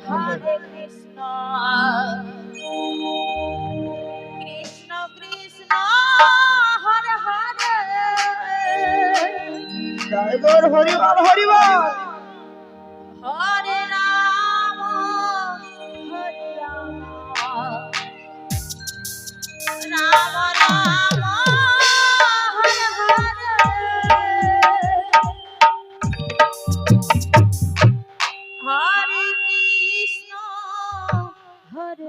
শুনবেন হরে কৃষ্ণ কৃষ্ণ কৃষ্ণ হরে হরে জয় গৌর হরিবল হরিবল হরে রাম হরে রাম রাম রাম হরে হরে হরে কৃষ্ণ হরে